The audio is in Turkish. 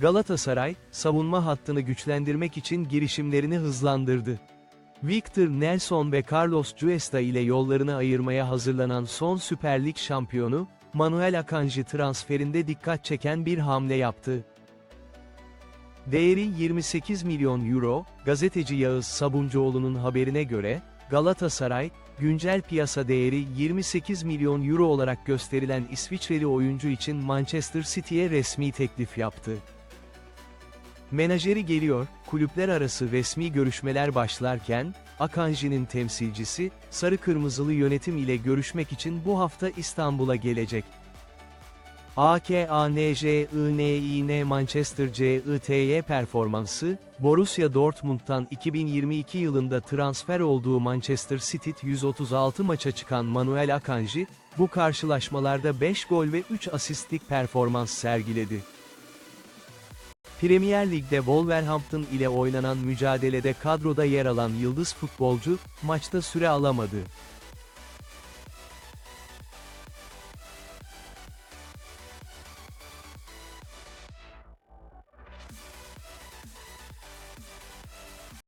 Galatasaray, savunma hattını güçlendirmek için girişimlerini hızlandırdı. Victor Nelson ve Carlos Cuesta ile yollarını ayırmaya hazırlanan son Süper Lig şampiyonu, Manuel Akanji transferinde dikkat çeken bir hamle yaptı. Değeri 28 milyon euro, gazeteci Yağız Sabuncuoğlu'nun haberine göre, Galatasaray, güncel piyasa değeri 28 milyon euro olarak gösterilen İsviçreli oyuncu için Manchester City'ye resmi teklif yaptı. Menajeri geliyor, kulüpler arası resmi görüşmeler başlarken, Akanji'nin temsilcisi, Sarı Kırmızılı yönetim ile görüşmek için bu hafta İstanbul'a gelecek. AKANJININ Manchester CITY performansı, Borussia Dortmund'dan 2022 yılında transfer olduğu Manchester City 136 maça çıkan Manuel Akanji, bu karşılaşmalarda 5 gol ve 3 asistlik performans sergiledi. Premier Lig'de Wolverhampton ile oynanan mücadelede kadroda yer alan yıldız futbolcu, maçta süre alamadı.